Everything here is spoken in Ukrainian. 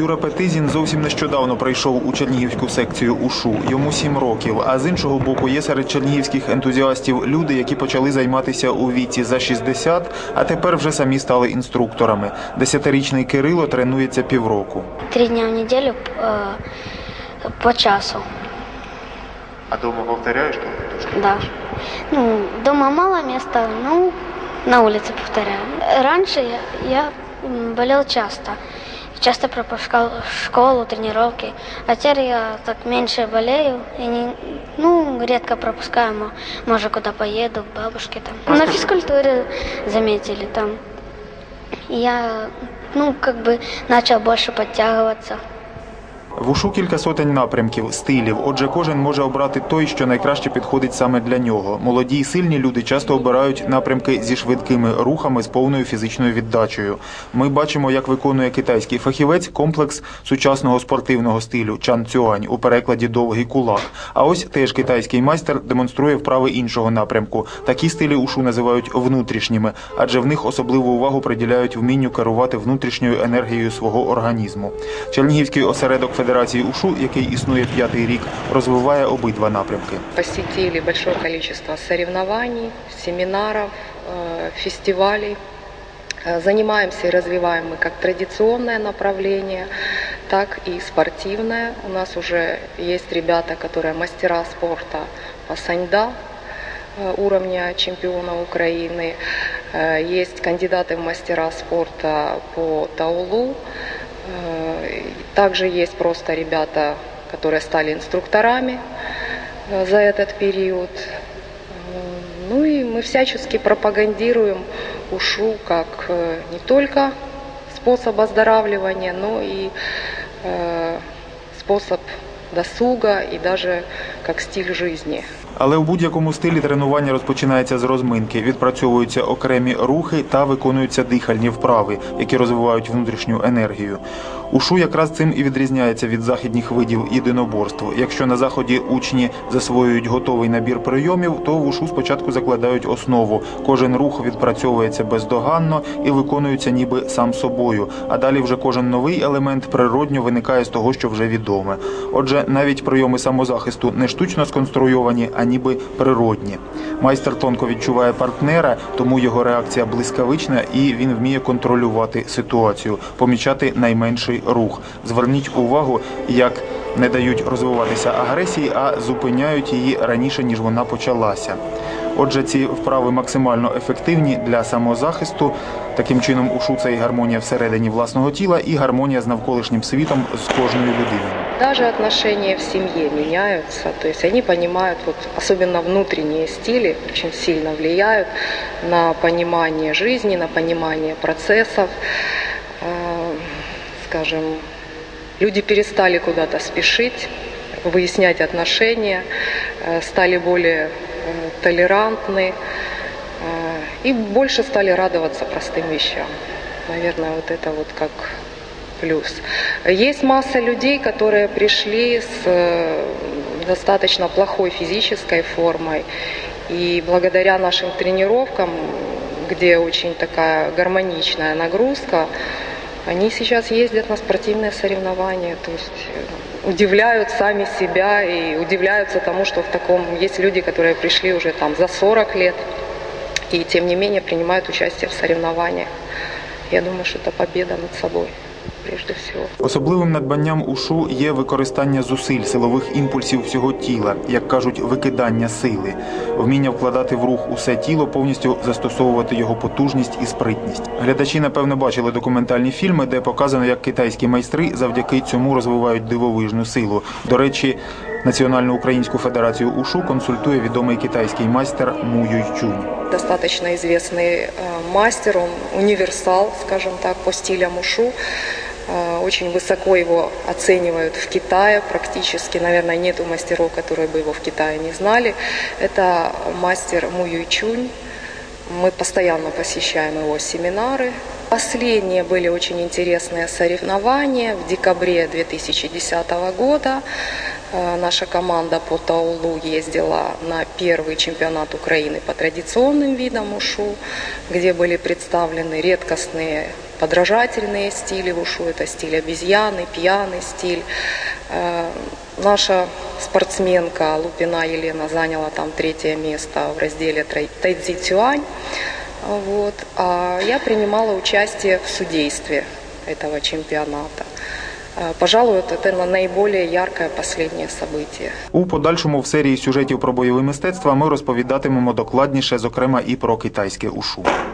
Юра Петизін зовсім нещодавно прийшов у чернігівську секцію УШУ. Йому сім років. А з іншого боку, є серед чернігівських ентузіастів люди, які почали займатися у віці за 60, а тепер вже самі стали інструкторами. Десятирічний Кирило тренується півроку. Три дня в неделю э, по часу, А дома повторяєш? да. Ну, дома мало места, ну, на улице повторяю. Раньше я, я м, болел часто. Часто пропускал школу, тренировки. А теперь я так меньше болею и не, ну, редко пропускаю, мо- может, куда поеду, к бабушке там. На физкультуре заметили там. Я, ну, как бы начал больше подтягиваться. В ушу кілька сотень напрямків, стилів. Отже, кожен може обрати той, що найкраще підходить саме для нього. Молоді й сильні люди часто обирають напрямки зі швидкими рухами з повною фізичною віддачею. Ми бачимо, як виконує китайський фахівець комплекс сучасного спортивного стилю Чан Цюань у перекладі довгий кулак. А ось теж китайський майстер демонструє вправи іншого напрямку. Такі стилі ушу називають внутрішніми, адже в них особливу увагу приділяють вмінню керувати внутрішньою енергією свого організму. Чернігівський осередок Федерації УШУ, який існує п'ятий рік, розвиває обидва напрямки. посетили большое количество соревнований, семинаров, э, фестивалей. Э, Занимаемся и развиваем мы как традиционное направление, так и спортивное. У нас уже есть ребята, которые мастера спорта по саньда э, уровня чемпиона Украины. Э, Есть кандидаты в мастера спорта по таулу. Э, Также есть просто ребята, которые стали инструкторами э, за этот период. Э, Ну и мы всячески пропагандируем УШУ как не только способ оздоравливания, но и способ досуга и даже как стиль жизни. Але у будь-якому стилі тренування розпочинається з розминки, відпрацьовуються окремі рухи та виконуються дихальні вправи, які розвивають внутрішню енергію. Ушу якраз цим і відрізняється від західних видів єдиноборств. Якщо на заході учні засвоюють готовий набір прийомів, то в ушу спочатку закладають основу. Кожен рух відпрацьовується бездоганно і виконується ніби сам собою. А далі вже кожен новий елемент природньо виникає з того, що вже відоме. Отже, навіть прийоми самозахисту не штучно сконструйовані, а ніби природні. Майстер тонко відчуває партнера, тому його реакція блискавична, і він вміє контролювати ситуацію, помічати найменший рух. Зверніть увагу, як не дають розвиватися агресії, а зупиняють її раніше ніж вона почалася. Отже, ці вправи максимально ефективні для самозахисту. Таким чином, ушу це і гармонія всередині власного тіла, і гармонія з навколишнім світом з кожною людиною. Даже отношения в семье меняются, то есть они понимают, вот, особенно внутренние стили очень сильно влияют на понимание жизни, на понимание процессов. Э, Скажем, люди перестали куда-то спешить, выяснять отношения, э, стали более э, толерантны э, и больше стали радоваться простым вещам. Наверное, вот это вот как плюс. Есть масса людей, которые пришли с э, достаточно плохой физической формой. И благодаря нашим тренировкам, где очень такая гармоничная нагрузка, они сейчас ездят на спортивные соревнования, то есть э, удивляют сами себя и удивляются тому, что в таком есть люди, которые пришли уже там за 40 лет и тем не менее принимают участие в соревнованиях. Я думаю, что это победа над собой прежде всего. Особливим надбанням ушу є використання зусиль, силових імпульсів всього тіла, як кажуть, викидання сили, вміння вкладати в рух усе тіло, повністю застосовувати його потужність і спритність. Глядачі, напевно, бачили документальні фільми, де показано, як китайські майстри завдяки цьому розвивають дивовижну силу. До речі, Національну українську федерацію ушу консультує відомий китайський майстер Му Юйчунь. Достаточно известный э, мастер, он универсал, скажем так, по стилям ушу. Э, Очень высоко его оценивают в Китае. Практически, наверное, нету мастеров, которые бы его в Китае не знали. Это мастер Му Юйчунь. Мы постоянно посещаем его семинары. Последние были очень интересные соревнования в декабре 2010 года. Э, Наша команда по Таулу ездила на первый чемпионат Украины по традиционным видам ушу, где были представлены редкостные подражательные стили в ушу. Это стиль обезьяны, пьяный стиль. Э, Наша спортсменка Лупина Елена заняла там третье место в разделе трай- тайцзи цюань. Вот. А я принимала участие в судействе этого чемпионата. Э, Пожалуй, это, это наиболее яркое последнее событие. У подальшому в серії сюжетів про бойове мистецтва ми розповідатимемо докладніше, зокрема і про китайське ушу.